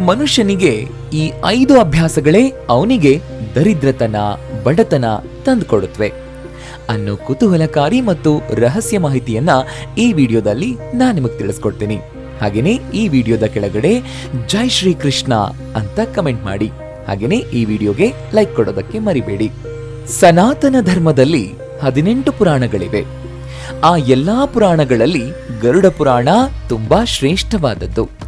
ಮನುಷ್ಯನಿಗೆ ಈ ಐದು ಅಭ್ಯಾಸಗಳೇ ಅವನಿಗೆ ದರಿದ್ರತನ, ಬಡತನ ತಂದುಕೊಡುತ್ತವೆ. ಅನ್ನೋ ಕುತೂಹಲಕಾರಿ ಮತ್ತು ರಹಸ್ಯ ಮಾಹಿತಿಯನ್ನ ಈ ವಿಡಿಯೋದಲ್ಲಿ ನಾನು ನಿಮಗೆ ತಿಳಿಸ್ಕೊಡ್ತೀನಿ. ಹಾಗೆಯೇ ಈ ವಿಡಿಯೋದ ಕೆಳಗಡೆ ಜೈ ಶ್ರೀ ಕೃಷ್ಣ ಅಂತ ಕಮೆಂಟ್ ಮಾಡಿ. ಹಾಗೆಯೇ ಈ ವಿಡಿಯೋಗೆ ಲೈಕ್ ಕೊಡೋದಕ್ಕೆ ಮರಿಬೇಡಿ. ಸನಾತನ ಧರ್ಮದಲ್ಲಿ ಹದಿನೆಂಟು ಪುರಾಣಗಳಿವೆ. ಆ ಎಲ್ಲಾ ಪುರಾಣಗಳಲ್ಲಿ ಗರುಡ ಪುರಾಣ ತುಂಬಾ ಶ್ರೇಷ್ಠವಾದದ್ದು.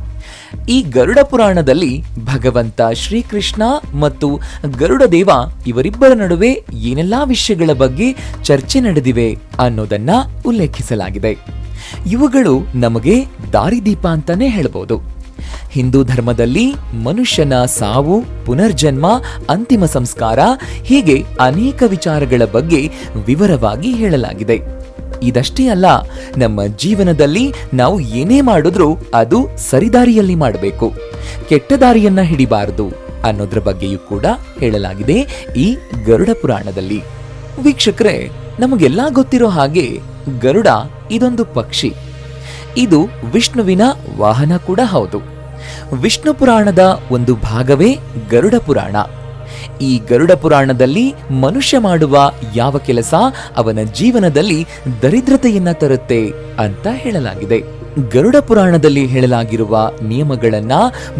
ಈ ಗರುಡ ಪುರಾಣದಲ್ಲಿ ಭಗವಂತ ಶ್ರೀಕೃಷ್ಣ ಮತ್ತು ಗರುಡ ದೇವ ಇವರಿಬ್ಬರ ನಡುವೆ ಏನೆಲ್ಲಾ ವಿಷಯಗಳ ಬಗ್ಗೆ ಚರ್ಚೆ ನಡೆದಿವೆ ಅನ್ನೋದನ್ನ ಉಲ್ಲೇಖಿಸಲಾಗಿದೆ. ಇವುಗಳು ನಮಗೆ ದಾರಿದೀಪ ಅಂತಾನೆ ಹೇಳ್ಬೋದು. ಹಿಂದೂ ಧರ್ಮದಲ್ಲಿ ಮನುಷ್ಯನ ಸಾವು, ಪುನರ್ಜನ್ಮ, ಅಂತಿಮ ಸಂಸ್ಕಾರ ಹೀಗೆ ಅನೇಕ ವಿಚಾರಗಳ ಬಗ್ಗೆ ವಿವರವಾಗಿ ಹೇಳಲಾಗಿದೆ. ಇದಷ್ಟೇ ಅಲ್ಲ, ನಮ್ಮ ಜೀವನದಲ್ಲಿ ನಾವು ಏನೇ ಮಾಡಿದ್ರೂ ಅದು ಸರಿದಾರಿಯಲ್ಲಿ ಮಾಡಬೇಕು. ಕೆಟ್ಟ ದಾರಿಯನ್ನ ಹಿಡಿಬಾರದು ಅನ್ನೋದ್ರ ಬಗ್ಗೆಯೂ ಕೂಡ ಹೇಳಲಾಗಿದೆ ಈ ಗರುಡ ಪುರಾಣದಲ್ಲಿ. ವೀಕ್ಷಕರೇ, ನಮಗೆಲ್ಲ ಗೊತ್ತಿರೋ ಹಾಗೆ ಗರುಡ ಇದೊಂದು ಪಕ್ಷಿ. ಇದು ವಿಷ್ಣುವಿನ ವಾಹನ ಕೂಡ ಹೌದು. ವಿಷ್ಣು ಪುರಾಣದ ಒಂದು ಭಾಗವೇ ಗರುಡ ಪುರಾಣ. ಈ ಗರುಡ ಪುರಾಣದಲ್ಲಿ ಮನುಷ್ಯ ಮಾಡುವ ಯಾವ ಕೆಲಸ ಅವನ ಜೀವನದಲ್ಲಿ ದರಿದ್ರತೆಯನ್ನ ತರುತ್ತೆ ಅಂತ ಹೇಳಲಾಗಿದೆ. ಗರುಡ ಪುರಾಣದಲ್ಲಿ ಹೇಳಲಾಗಿರುವ ನಿಯಮಗಳನ್ನ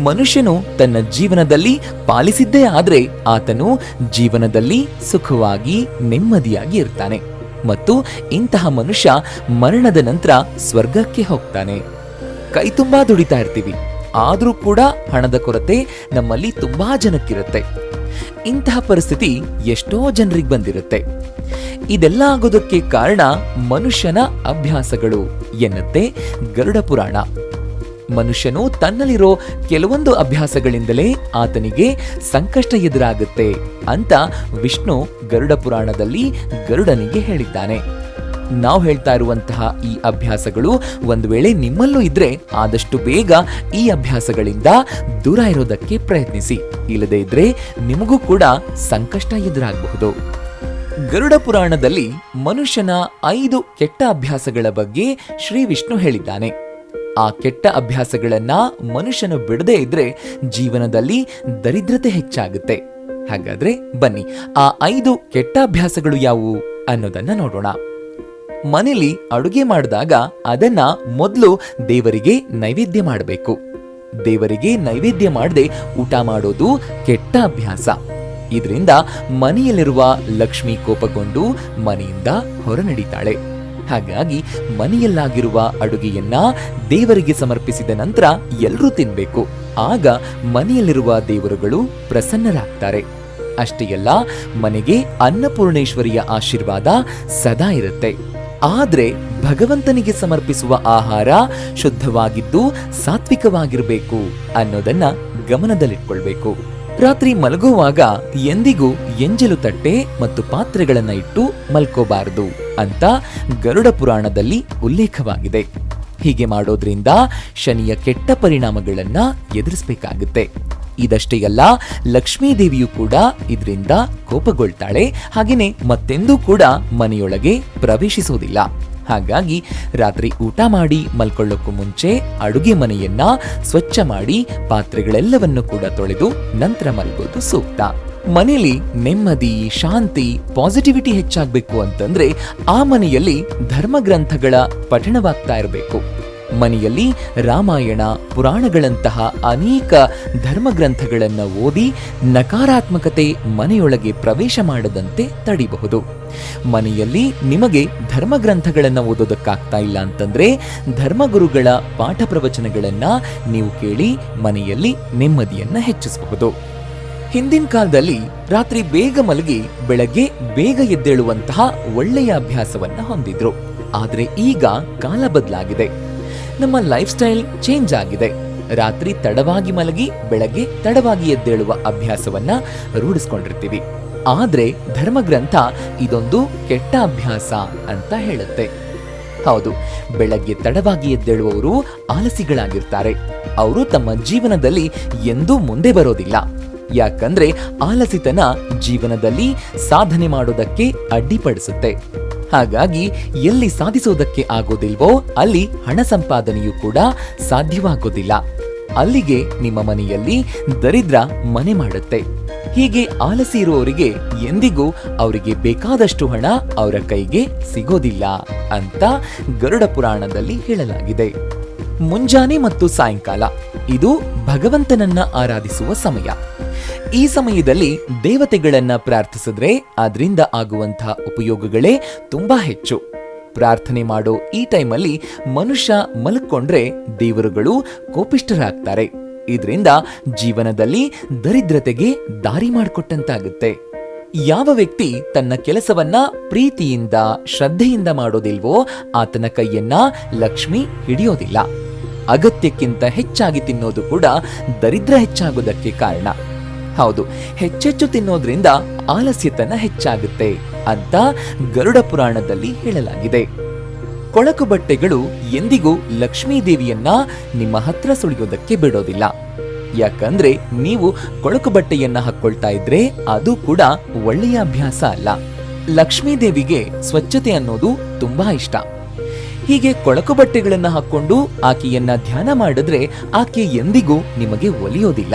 ಮನುಷ್ಯನು ತನ್ನ ಜೀವನದಲ್ಲಿ ಪಾಲಿಸಿದ್ದೇ ಆದರೆ ಆತನು ಜೀವನದಲ್ಲಿ ಸುಖವಾಗಿ ನೆಮ್ಮದಿಯಾಗಿ ಇರ್ತಾನೆ ಮತ್ತು ಇಂತಹ ಮನುಷ್ಯ ಮರಣದ ನಂತರ ಸ್ವರ್ಗಕ್ಕೆ ಹೋಗ್ತಾನೆ. ಕೈ ತುಂಬಾ ದುಡಿತಾ ಇರ್ತೀವಿ. ಆದರೂ ಕೂಡ ಹಣದ ಕೊರತೆ ನಮ್ಮಲ್ಲಿ ತುಂಬಾ ಜನಕ್ಕಿರುತ್ತೆ. ಇಂತಹ ಪರಿಸ್ಥಿತಿ ಎಷ್ಟೋ ಜನರಿಗೆ ಬಂದಿರುತ್ತೆ. ಇದೆಲ್ಲ ಆಗೋದಕ್ಕೆ ಕಾರಣ ಮನುಷ್ಯನ ಅಭ್ಯಾಸಗಳು ಎನ್ನುತ್ತೆ ಗರುಡ ಪುರಾಣ. ಮನುಷ್ಯನು ತನ್ನಲ್ಲಿರೋ ಕೆಲವೊಂದು ಅಭ್ಯಾಸಗಳಿಂದಲೇ ಆತನಿಗೆ ಸಂಕಷ್ಟ ಎದುರಾಗುತ್ತೆ ಅಂತ ವಿಷ್ಣು ಗರುಡ ಪುರಾಣದಲ್ಲಿ ಗರುಡನಿಗೆ ಹೇಳಿದ್ದಾನೆ. ನಾವು ಹೇಳ್ತಾ ಇರುವಂತಹ ಈ ಅಭ್ಯಾಸಗಳು ಒಂದು ವೇಳೆ ನಿಮ್ಮಲ್ಲೂ ಇದ್ರೆ ಆದಷ್ಟು ಬೇಗ ಈ ಅಭ್ಯಾಸಗಳಿಂದ ದೂರ ಇರೋದಕ್ಕೆ ಪ್ರಯತ್ನಿಸಿ. ಇಲ್ಲದೇ ಇದ್ರೆ ನಿಮಗೂ ಕೂಡ ಸಂಕಷ್ಟ ಎದುರಾಗಬಹುದು. ಗರುಡ ಪುರಾಣದಲ್ಲಿ ಮನುಷ್ಯನ ಐದು ಕೆಟ್ಟ ಅಭ್ಯಾಸಗಳ ಬಗ್ಗೆ ಶ್ರೀ ವಿಷ್ಣು ಹೇಳಿದ್ದಾನೆ. ಆ ಕೆಟ್ಟ ಅಭ್ಯಾಸಗಳನ್ನ ಮನುಷ್ಯನು ಬಿಡದೇ ಇದ್ರೆ ಜೀವನದಲ್ಲಿ ದರಿದ್ರತೆ ಹೆಚ್ಚಾಗುತ್ತೆ. ಹಾಗಾದ್ರೆ ಬನ್ನಿ, ಆ ಐದು ಕೆಟ್ಟ ಅಭ್ಯಾಸಗಳು ಯಾವುವು ಅನ್ನೋದನ್ನ ನೋಡೋಣ. ಮನೇಲಿ ಅಡುಗೆ ಮಾಡಿದಾಗ ಅದನ್ನ ಮೊದಲು ದೇವರಿಗೆ ನೈವೇದ್ಯ ಮಾಡಬೇಕು. ದೇವರಿಗೆ ನೈವೇದ್ಯ ಮಾಡದೆ ಊಟ ಮಾಡೋದು ಕೆಟ್ಟ ಅಭ್ಯಾಸ. ಇದರಿಂದ ಮನೆಯಲ್ಲಿರುವ ಲಕ್ಷ್ಮಿ ಕೋಪಗೊಂಡು ಮನೆಯಿಂದ ಹೊರ ನಡೀತಾಳೆ ಹಾಗಾಗಿ ಮನೆಯಲ್ಲಾಗಿರುವ ಅಡುಗೆಯನ್ನ ದೇವರಿಗೆ ಸಮರ್ಪಿಸಿದ ನಂತರ ಎಲ್ಲರೂ ತಿನ್ಬೇಕು. ಆಗ ಮನೆಯಲ್ಲಿರುವ ದೇವರುಗಳು ಪ್ರಸನ್ನರಾಗ್ತಾರೆ. ಅಷ್ಟೇ ಅಲ್ಲ, ಮನೆಗೆ ಅನ್ನಪೂರ್ಣೇಶ್ವರಿಯ ಆಶೀರ್ವಾದ ಸದಾ ಇರುತ್ತೆ. ಆದ್ರೆ ಭಗವಂತನಿಗೆ ಸಮರ್ಪಿಸುವ ಆಹಾರ ಶುದ್ಧವಾಗಿದ್ದು ಸಾತ್ವಿಕವಾಗಿರಬೇಕು ಅನ್ನೋದನ್ನ ಗಮನದಲ್ಲಿಟ್ಕೊಳ್ಬೇಕು. ರಾತ್ರಿ ಮಲಗುವಾಗ ಎಂದಿಗೂ ಎಂಜಲು ತಟ್ಟೆ ಮತ್ತು ಪಾತ್ರೆಗಳನ್ನ ಇಟ್ಟು ಮಲ್ಕೋಬಾರದು ಅಂತ ಗರುಡ ಪುರಾಣದಲ್ಲಿ ಉಲ್ಲೇಖವಾಗಿದೆ. ಹೀಗೆ ಮಾಡೋದ್ರಿಂದ ಶನಿಯ ಕೆಟ್ಟ ಪರಿಣಾಮಗಳನ್ನ ಎದುರಿಸಬೇಕಾಗುತ್ತೆ. ಇದಷ್ಟೇ ಅಲ್ಲ, ಲಕ್ಷ್ಮೀ ದೇವಿಯು ಕೂಡ ಇದರಿಂದ ಕೋಪಗೊಳ್ತಾಳೆ. ಹಾಗೇನೆ ಮತ್ತೆಂದೂ ಕೂಡ ಮನೆಯೊಳಗೆ ಪ್ರವೇಶಿಸೋದಿಲ್ಲ ಹಾಗಾಗಿ ರಾತ್ರಿ ಊಟ ಮಾಡಿ ಮಲ್ಕೊಳ್ಳೋಕ್ಕೂ ಮುಂಚೆ ಅಡುಗೆ ಮನೆಯನ್ನ ಸ್ವಚ್ಛ ಮಾಡಿ ಪಾತ್ರೆಗಳೆಲ್ಲವನ್ನು ಕೂಡ ತೊಳೆದು ನಂತರ ಮಲ್ಗೋದು ಸೂಕ್ತ. ಮನೆಯಲ್ಲಿ ನೆಮ್ಮದಿ, ಶಾಂತಿ, ಪಾಸಿಟಿವಿಟಿ ಹೆಚ್ಚಾಗಬೇಕು ಅಂತಂದ್ರೆ ಆ ಮನೆಯಲ್ಲಿ ಧರ್ಮಗ್ರಂಥಗಳ ಪಠಣವಾಗ್ತಾ ಇರಬೇಕು. ಮನೆಯಲ್ಲಿ ರಾಮಾಯಣ, ಪುರಾಣಗಳಂತಹ ಅನೇಕ ಧರ್ಮಗ್ರಂಥಗಳನ್ನು ಓದಿ ನಕಾರಾತ್ಮಕತೆ ಮನೆಯೊಳಗೆ ಪ್ರವೇಶ ಮಾಡದಂತೆ ತಡಿಬಹುದು. ಮನೆಯಲ್ಲಿ ನಿಮಗೆ ಧರ್ಮಗ್ರಂಥಗಳನ್ನು ಓದೋದಕ್ಕಾಗ್ತಾ ಇಲ್ಲ ಅಂತಂದ್ರೆ ಧರ್ಮಗುರುಗಳ ಪಾಠ ಪ್ರವಚನಗಳನ್ನು ನೀವು ಕೇಳಿ ಮನೆಯಲ್ಲಿ ನೆಮ್ಮದಿಯನ್ನು ಹೆಚ್ಚಿಸಬಹುದು. ಹಿಂದಿನ ಕಾಲದಲ್ಲಿ ರಾತ್ರಿ ಬೇಗ ಮಲಗಿ ಬೆಳಗ್ಗೆ ಬೇಗ ಎದ್ದೇಳುವಂತಹ ಒಳ್ಳೆಯ ಅಭ್ಯಾಸವನ್ನ ಹೊಂದಿದ್ರು. ಆದರೆ ಈಗ ಕಾಲ ಬದಲಾಗಿದೆ. ನಮ್ಮ ಲೈಫ್ ಸ್ಟೈಲ್ ಚೇಂಜ್ ಆಗಿದೆ. ರಾತ್ರಿ ತಡವಾಗಿ ಮಲಗಿ, ಬೆಳಗ್ಗೆ ತಡವಾಗಿ ಎದ್ದೇಳುವ ಅಭ್ಯಾಸವನ್ನ ರೂಢಿಸ್ಕೊಂಡಿರ್ತೀವಿ. ಆದ್ರೆ ಧರ್ಮಗ್ರಂಥ ಇದೊಂದು ಕೆಟ್ಟ ಅಭ್ಯಾಸ ಅಂತ ಹೇಳುತ್ತೆ. ಹೌದು, ಬೆಳಗ್ಗೆ ತಡವಾಗಿ ಎದ್ದೇಳುವವರು ಆಲಸಿಗಳಾಗಿರ್ತಾರೆ. ಅವರು ತಮ್ಮ ಜೀವನದಲ್ಲಿ ಎಂದೂ ಮುಂದೆ ಬರೋದಿಲ್ಲ. ಯಾಕಂದ್ರೆ ಆಲಸಿತನ ಜೀವನದಲ್ಲಿ ಸಾಧನೆ ಮಾಡೋದಕ್ಕೆ ಅಡ್ಡಿಪಡಿಸುತ್ತೆ. ಹಾಗಾಗಿ ಎಲ್ಲಿ ಸಾಧಿಸೋದಕ್ಕೆ ಆಗೋದಿಲ್ವೋ ಅಲ್ಲಿ ಹಣ ಸಂಪಾದನೆಯೂ ಕೂಡ ಸಾಧ್ಯವಾಗೋದಿಲ್ಲ. ಅಲ್ಲಿಗೆ ನಿಮ್ಮ ಮನೆಯಲ್ಲಿ ದರಿದ್ರ ಮನೆ ಮಾಡುತ್ತೆ. ಹೀಗೆ ಆಲಸಿ ಇರುವವರಿಗೆ ಎಂದಿಗೂ ಅವರಿಗೆ ಬೇಕಾದಷ್ಟು ಹಣ ಅವರ ಕೈಗೆ ಸಿಗೋದಿಲ್ಲ ಅಂತ ಗರುಡ ಪುರಾಣದಲ್ಲಿ ಹೇಳಲಾಗಿದೆ. ಮುಂಜಾನೆ ಮತ್ತು ಸಾಯಂಕಾಲ, ಇದು ಭಗವಂತನನ್ನ ಆರಾಧಿಸುವ ಸಮಯ. ಈ ಸಮಯದಲ್ಲಿ ದೇವತೆಗಳನ್ನ ಪ್ರಾರ್ಥಿಸಿದ್ರೆ ಅದರಿಂದ ಆಗುವಂತಹ ಉಪಯೋಗಗಳೇ ತುಂಬಾ ಹೆಚ್ಚು. ಪ್ರಾರ್ಥನೆ ಮಾಡೋ ಈ ಟೈಮಲ್ಲಿ ಮನುಷ್ಯ ಮಲ್ಕೊಂಡ್ರೆ ದೇವರುಗಳು ಕೋಪಿಷ್ಠರಾಗ್ತಾರೆ. ಇದರಿಂದ ಜೀವನದಲ್ಲಿ ದರಿದ್ರತೆಗೆ ದಾರಿ ಮಾಡಿಕೊಟ್ಟಂತಾಗುತ್ತೆ. ಯಾವ ವ್ಯಕ್ತಿ ತನ್ನ ಕೆಲಸವನ್ನ ಪ್ರೀತಿಯಿಂದ, ಶ್ರದ್ಧೆಯಿಂದ ಮಾಡೋದಿಲ್ವೋ ಆತನ ಕೈಯನ್ನ ಲಕ್ಷ್ಮಿ ಹಿಡಿಯೋದಿಲ್ಲ. ಅಗತ್ಯಕ್ಕಿಂತ ಹೆಚ್ಚಾಗಿ ತಿನ್ನೋದು ಕೂಡ ದರಿದ್ರ ಹೆಚ್ಚಾಗೋದಕ್ಕೆ ಕಾರಣ. ಹೌದು, ಹೆಚ್ಚೆಚ್ಚು ತಿನ್ನೋದ್ರಿಂದ ಆಲಸ್ಯತನ ಹೆಚ್ಚಾಗುತ್ತೆ ಅಂತ ಗರುಡ ಪುರಾಣದಲ್ಲಿ ಹೇಳಲಾಗಿದೆ. ಕೊಳಕು ಬಟ್ಟೆಗಳು ಎಂದಿಗೂ ಲಕ್ಷ್ಮೀ ದೇವಿಯನ್ನ ನಿಮ್ಮ ಹತ್ರ ಸುಳಿಯೋದಕ್ಕೆ ಬಿಡೋದಿಲ್ಲ. ಯಾಕಂದ್ರೆ ನೀವು ಕೊಳಕು ಬಟ್ಟೆಯನ್ನ ಹಾಕೊಳ್ತಾ ಇದ್ರೆ ಅದು ಕೂಡ ಒಳ್ಳೆಯ ಅಭ್ಯಾಸ ಅಲ್ಲ. ಲಕ್ಷ್ಮೀ ದೇವಿಗೆ ಸ್ವಚ್ಛತೆ ಅನ್ನೋದು ತುಂಬಾ ಇಷ್ಟ. ಹೀಗೆ ಕೊಳಕು ಬಟ್ಟೆಗಳನ್ನ ಹಾಕೊಂಡು ಆಕೆಯನ್ನ ಧ್ಯಾನ ಮಾಡಿದ್ರೆ ಆಕೆ ಎಂದಿಗೂ ನಿಮಗೆ ಒಲಿಯೋದಿಲ್ಲ.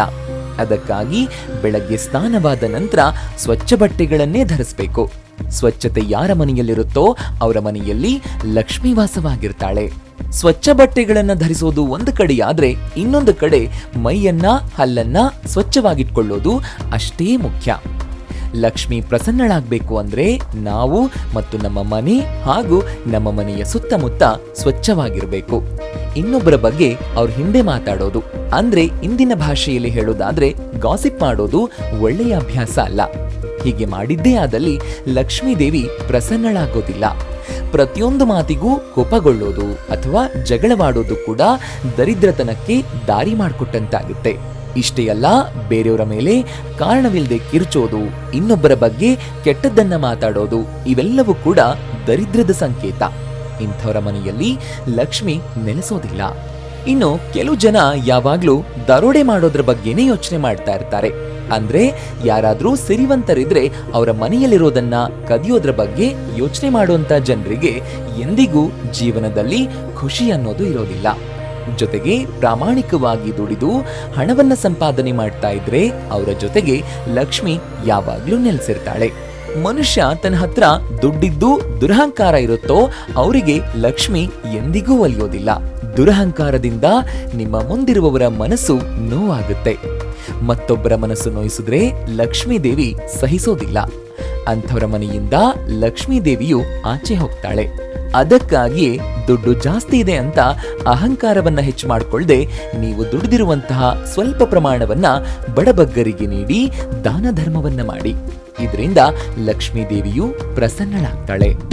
ಅದಕ್ಕಾಗಿ ಬೆಳಗ್ಗೆ ಸ್ನಾನವಾದ ನಂತರ ಸ್ವಚ್ಛ ಬಟ್ಟೆಗಳನ್ನೇ ಧರಿಸಬೇಕು. ಸ್ವಚ್ಛತೆ ಯಾರ ಮನೆಯಲ್ಲಿರುತ್ತೋ ಅವರ ಮನೆಯಲ್ಲಿ ಲಕ್ಷ್ಮೀ ವಾಸವಾಗಿರ್ತಾಳೆ. ಸ್ವಚ್ಛ ಬಟ್ಟೆಗಳನ್ನು ಧರಿಸೋದು ಒಂದು ಕಡೆಯಾದ್ರೆ ಇನ್ನೊಂದು ಕಡೆ ಮೈಯನ್ನ, ಹಲ್ಲನ್ನ ಸ್ವಚ್ಛವಾಗಿಟ್ಕೊಳ್ಳೋದು ಅಷ್ಟೇ ಮುಖ್ಯ. ಲಕ್ಷ್ಮಿ ಪ್ರಸನ್ನಳಾಗಬೇಕು ಅಂದ್ರೆ ನಾವು ಮತ್ತು ನಮ್ಮ ಮನೆ ಹಾಗೂ ನಮ್ಮ ಮನೆಯ ಸುತ್ತಮುತ್ತ ಸ್ವಚ್ಛವಾಗಿರಬೇಕು. ಇನ್ನೊಬ್ಬರ ಬಗ್ಗೆ ಅವ್ರ ಹಿಂದೆ ಮಾತಾಡೋದು. ಅಂದ್ರೆ ಇಂದಿನ ಭಾಷೆಯಲ್ಲಿ ಹೇಳೋದಾದ್ರೆ ಗಾಸಿಪ್ ಮಾಡೋದು ಒಳ್ಳೆಯ ಅಭ್ಯಾಸ ಅಲ್ಲ. ಹೀಗೆ ಮಾಡಿದ್ದೇ ಆದಲ್ಲಿ ಲಕ್ಷ್ಮೀ ದೇವಿ ಪ್ರಸನ್ನಳಾಗೋದಿಲ್ಲ. ಪ್ರತಿಯೊಂದು ಮಾತಿಗೂ ಕೋಪಗೊಳ್ಳೋದು ಅಥವಾ ಜಗಳವಾಡೋದು ಕೂಡ ದರಿದ್ರತನಕ್ಕೆ ದಾರಿ ಮಾಡಿಕೊಟ್ಟಂತಾಗುತ್ತೆ. ಇಷ್ಟೇ ಅಲ್ಲ, ಬೇರೆಯವರ ಮೇಲೆ ಕಾರಣವಿಲ್ಲದೆ ಕಿರುಚೋದು, ಇನ್ನೊಬ್ಬರ ಬಗ್ಗೆ ಕೆಟ್ಟದ್ದನ್ನ ಮಾತಾಡೋದು, ಇವೆಲ್ಲವೂ ಕೂಡ ದರಿದ್ರದ ಸಂಕೇತ. ಇಂಥವರ ಮನೆಯಲ್ಲಿ ಲಕ್ಷ್ಮಿ ನೆಲೆಸೋದಿಲ್ಲ. ಇನ್ನು ಕೆಲವು ಜನ ಯಾವಾಗ್ಲೂ ದರೋಡೆ ಮಾಡೋದ್ರ ಬಗ್ಗೆನೇ ಯೋಚನೆ ಮಾಡ್ತಾ ಇರ್ತಾರೆ. ಅಂದ್ರೆ ಯಾರಾದ್ರೂ ಸಿರಿವಂತರಿದ್ರೆ ಅವರ ಮನೆಯಲ್ಲಿರೋದನ್ನ ಕದಿಯೋದ್ರ ಬಗ್ಗೆ ಯೋಚನೆ ಮಾಡುವಂತ ಜನರಿಗೆ ಎಂದಿಗೂ ಜೀವನದಲ್ಲಿ ಖುಷಿ ಅನ್ನೋದು ಇರೋದಿಲ್ಲ. ಜೊತೆಗೆ ಪ್ರಾಮಾಣಿಕವಾಗಿ ದುಡಿದು ಹಣವನ್ನ ಸಂಪಾದನೆ ಮಾಡ್ತಾ ಇದ್ರೆ ಅವರ ಜೊತೆಗೆ ಲಕ್ಷ್ಮಿ ಯಾವಾಗ್ಲೂ ನೆಲೆಸಿರ್ತಾಳೆ. ಮನುಷ್ಯ ತನ್ನ ಹತ್ರ ದುಡ್ಡಿದ್ದು ದುರಹಂಕಾರ ಇರುತ್ತೋ ಅವರಿಗೆ ಲಕ್ಷ್ಮಿ ಎಂದಿಗೂ ಒಲಿಯೋದಿಲ್ಲ. ದುರಹಂಕಾರದಿಂದ ನಿಮ್ಮ ಮುಂದಿರುವವರ ಮನಸ್ಸು ನೋವಾಗುತ್ತೆ. ಮತ್ತೊಬ್ಬರ ಮನಸ್ಸು ನೋಯಿಸಿದ್ರೆ ಲಕ್ಷ್ಮೀದೇವಿ ಸಹಿಸೋದಿಲ್ಲ. ಅಂಥವರ ಮನೆಯಿಂದ ಲಕ್ಷ್ಮೀದೇವಿಯು ಆಚೆ ಹೋಗ್ತಾಳೆ. ಅದಕ್ಕಾಗಿಯೇ ದುಡ್ಡು ಜಾಸ್ತಿ ಇದೆ ಅಂತ ಅಹಂಕಾರವನ್ನ ಹೆಚ್ಚು ಮಾಡಿಕೊಳ್ಳದೆ ನೀವು ದುಡಿದಿರುವಂತಹ ಸ್ವಲ್ಪ ಪ್ರಮಾಣವನ್ನ ಬಡಬಗ್ಗರಿಗೆ ನೀಡಿ ದಾನ ಧರ್ಮವನ್ನ ಮಾಡಿ. ಇದರಿಂದ ಲಕ್ಷ್ಮೀದೇವಿಯು ಪ್ರಸನ್ನಳಾಗ್ತಾಳೆ.